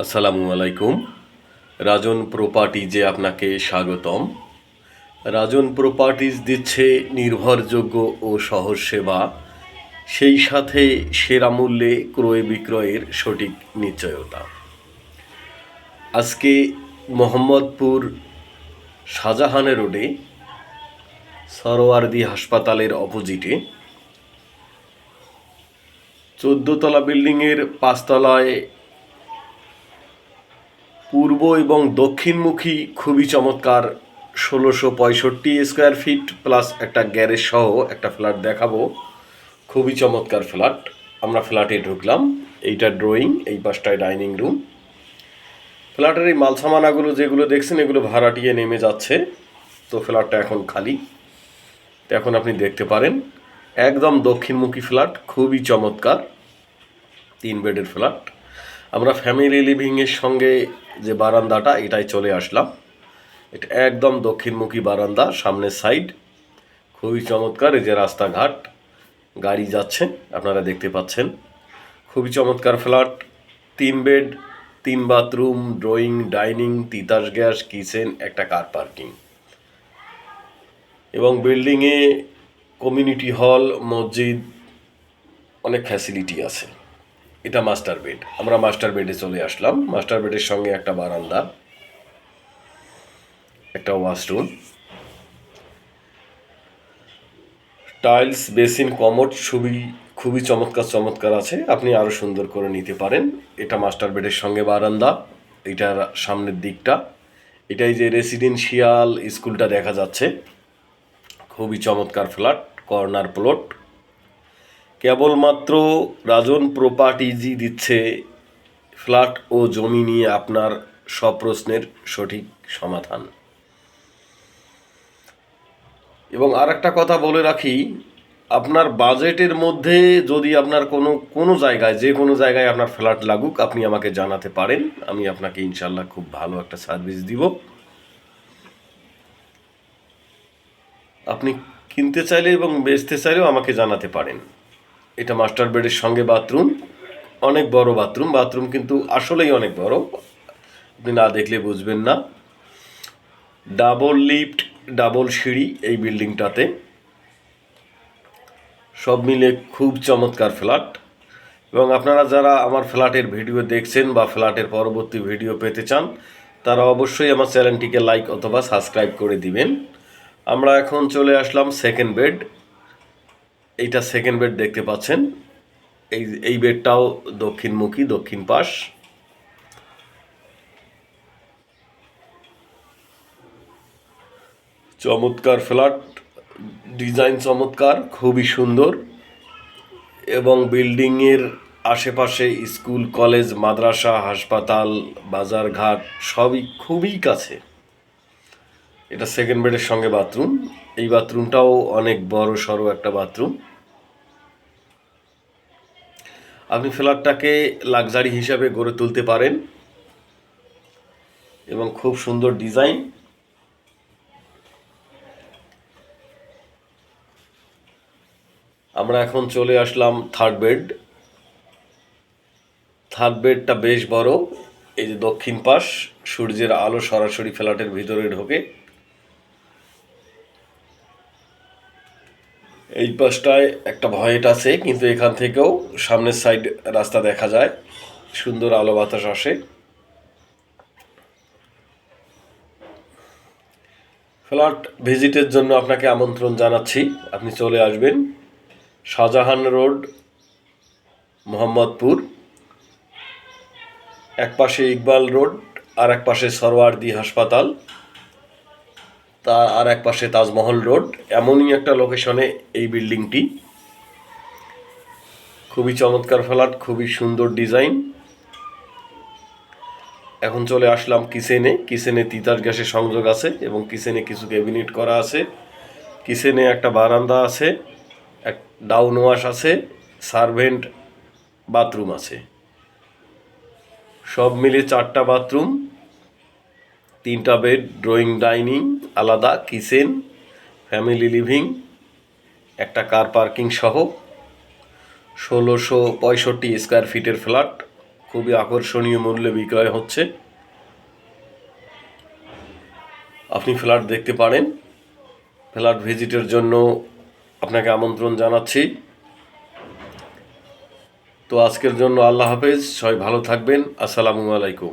আসসালামু আলাইকুম। রাজন প্রপার্টিজে আপনাকে স্বাগতম। রাজন প্রপার্টিজ দিচ্ছে নির্ভরযোগ্য ও সহজ সেবা। সেই সাথে সেরা মূল্যে ক্রয় বিক্রয়ের সঠিক নিশ্চয়তা। আজকে মোহাম্মদপুর শাহজাহানের রোডে সরোয়ারদি হাসপাতালের অপোজিটে চোদ্দতলা বিল্ডিংয়ের পাঁচতলায় পূর্ব এবং দক্ষিণমুখী খুবই চমৎকার ষোলোশো পঁয়ষট্টি স্কোয়ার ফিট প্লাস একটা গ্যারেজ সহ একটা ফ্ল্যাট দেখাবো। খুবই চমৎকার ফ্ল্যাট আমরা ফ্ল্যাটে ঢুকলাম। এইটা ড্রয়িং এই পাশটায় ডাইনিং রুম ফ্ল্যাটের এই মালসামানাগুলো যেগুলো দেখছেন, এগুলো ভাড়াটিয়ে নেমে যাচ্ছে। তো ফ্ল্যাটটা এখন খালি। এখন আপনি দেখতে পারেন, একদম দক্ষিণমুখী ফ্ল্যাট খুবই চমৎকার। তিন বেডের ফ্ল্যাট আমরা ফ্যামিলি লিভিংয়ের সঙ্গে যে বারান্দাটা, এটাই চলে আসলাম। এটা একদম দক্ষিণমুখী বারান্দা, সামনের সাইড খুবই চমৎকার, এই যে রাস্তাঘাট, গাড়ি যাচ্ছে, আপনারা দেখতে পাচ্ছেন। খুবই চমৎকার ফ্ল্যাট তিন বেড তিন bathroom drawing dining Titas gas kitchen একটা কার পার্কিং এবং বিল্ডিংয়ে কমিউনিটি হল মসজিদ, অনেক ফ্যাসিলিটি আছে। এটা মাস্টার বেড আমরা মাস্টার বেডে চলে আসলাম। মাস্টার বেডের সঙ্গে একটা বারান্দা, একটা ওয়াশরুম টাইলস বেসিন কমোড খুবই খুবই চমৎকার চমৎকার আছে। আপনি আরও সুন্দর করে নিতে পারেন। এটা মাস্টার বেডের সঙ্গে বারান্দা। এটার সামনের দিকটা। এটাই যে রেসিডেন্সিয়াল স্কুলটা দেখা যাচ্ছে। খুবই চমৎকার ফ্ল্যাট কর্নার প্লট কেবলমাত্র রাজন প্রপার্টিজই দিচ্ছে ফ্ল্যাট ও জমি নিয়ে আপনার সব প্রশ্নের সঠিক সমাধান। এবং আর একটা কথা বলে রাখি, আপনার বাজেটের মধ্যে যদি আপনার কোনো কোনো জায়গায়, যে কোনো জায়গায় আপনার ফ্ল্যাট লাগুক, আপনি আমাকে জানাতে পারেন, আমি আপনাকে ইনশাল্লাহ খুব ভালো একটা সার্ভিস দিব। আপনি কিনতে চাইলে এবং বেচতে চাইলেও আমাকে জানাতে পারেন। এটা মাস্টার বেডের সঙ্গে বাথরুম, অনেক বড় বাথরুম বাথরুম কিন্তু আসলেই অনেক বড়। আপনি না দেখলে বুঝবেন না। ডাবল লিফট, ডাবল সিঁড়ি এই বিল্ডিংটাতে। সব মিলে খুব চমৎকার ফ্ল্যাট। এবং আপনারা যারা আমার ফ্ল্যাটের ভিডিও দেখছেন বা ফ্ল্যাটের পরবর্তী ভিডিও পেতে চান, তারা অবশ্যই আমার চ্যানেলটিকে লাইক অথবা সাবস্ক্রাইব করে দিবেন। আমরা এখন চলে আসলাম সেকেন্ড বেড এইটা সেকেন্ড বেড দেখতে পাচ্ছেন। এই এই বেডটাও দক্ষিণমুখী, দক্ষিণ পাশ। চমৎকার ফ্ল্যাট ডিজাইন চমৎকার, খুবই সুন্দর। এবং বিল্ডিংয়ের আশেপাশে স্কুল কলেজ মাদ্রাসা, হাসপাতাল, বাজারঘাট, সবই খুবই কাছে। এটা সেকেন্ড বেডের সঙ্গে বাথরুম এই বাথরুমটাও অনেক বড় সড়ো একটা বাথরুম আপনি ফ্ল্যাটটাকে লাক্সারি হিসাবে গড়ে তুলতে পারেন এবং খুব সুন্দর ডিজাইন। আমরা এখন চলে আসলাম থার্ড বেড থার্ড বেডটা বেশ বড়, এই যে দক্ষিণ পাশ, সূর্যের আলো সরাসরি ফ্ল্যাটের ভিতরে ঢোকে। এই পাশটায় একটা ভয়েট আছে, কিন্তু এখান থেকেও সামনের সাইড রাস্তা দেখা যায়। সুন্দর আলো বাতাস আসে। ফ্ল্যাট ভিজিটের জন্য আপনাকে আমন্ত্রণ জানাচ্ছি। আপনি চলে আসবেন শাহজাহান রোড, মোহাম্মদপুর। এক পাশে ইকবাল রোড আর এক পাশে সরওয়ারদি হাসপাতাল। তার আর এক পাশে তাজমহল রোড। এমনই একটা লোকেশনে এই বিল্ডিংটি খুবই চমৎকার ফ্ল্যাট, খুবই সুন্দর ডিজাইন এখন চলে আসলাম কিচেনে কিচেনে তিতার গ্যাসের সংযোগ আছে এবং কিচেনে কিছু ক্যাবিনেট করা আছে। কিচেনে একটা বারান্দা আছে, এক ডাউন ওয়াশ আছে সার্ভেন্ট বাথরুম আছে। সব মিলে চারটা বাথরুম তিনটা বেড ড্রয়িং ডাইনিং আলাদা কিচেন ফ্যামিলি লিভিং একটা কার পার্কিং সহ। ষোলোশো পঁয়ষট্টি স্কোয়ার ফিটের ফ্ল্যাট খুবই আকর্ষণীয় মূল্যে বিক্রয় হচ্ছে। আপনি ফ্ল্যাট দেখতে পারেন। ফ্ল্যাট ভিজিটের জন্য আপনাকে আমন্ত্রণ জানাচ্ছি। তো আজকের জন্য আল্লাহ হাফেজ, সবাই ভালো থাকবেন। আসসালামু আলাইকুম।